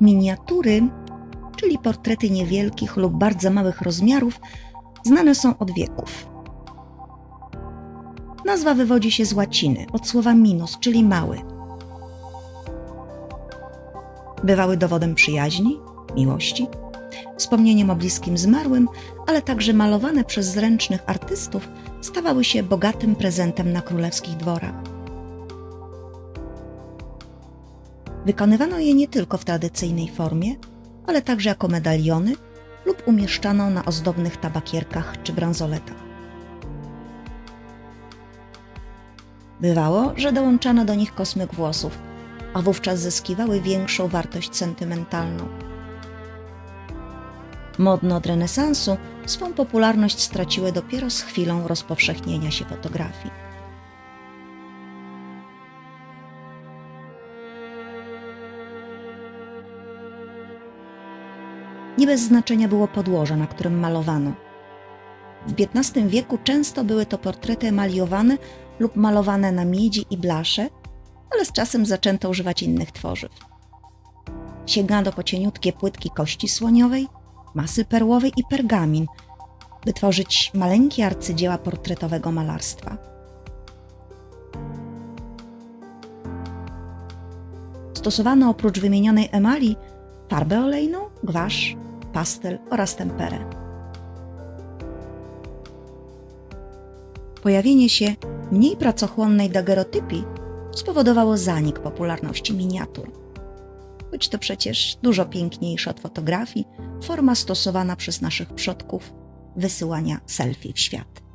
Miniatury, czyli portrety niewielkich lub bardzo małych rozmiarów, znane są od wieków. Nazwa wywodzi się z łaciny, od słowa minus, czyli mały. Bywały dowodem przyjaźni, miłości, wspomnieniem o bliskim zmarłym, ale także malowane przez zręcznych artystów stawały się bogatym prezentem na królewskich dworach. Wykonywano je nie tylko w tradycyjnej formie, ale także jako medaliony lub umieszczano na ozdobnych tabakierkach czy bransoletach. Bywało, że dołączano do nich kosmyk włosów, a wówczas zyskiwały większą wartość sentymentalną. Modne od renesansu swą popularność straciły dopiero z chwilą rozpowszechnienia się fotografii. Nie bez znaczenia było podłoże, na którym malowano. W XV wieku często były to portrety emaliowane lub malowane na miedzi i blasze, ale z czasem zaczęto używać innych tworzyw. Sięgano po cieniutkie płytki kości słoniowej, masy perłowej i pergamin, by tworzyć maleńkie arcydzieła portretowego malarstwa. Stosowano oprócz wymienionej emali farbę olejną, gwasz, pastel oraz temperę. Pojawienie się mniej pracochłonnej dagerotypii spowodowało zanik popularności miniatur. Choć to przecież dużo piękniejsza od fotografii, forma stosowana przez naszych przodków wysyłania selfie w świat.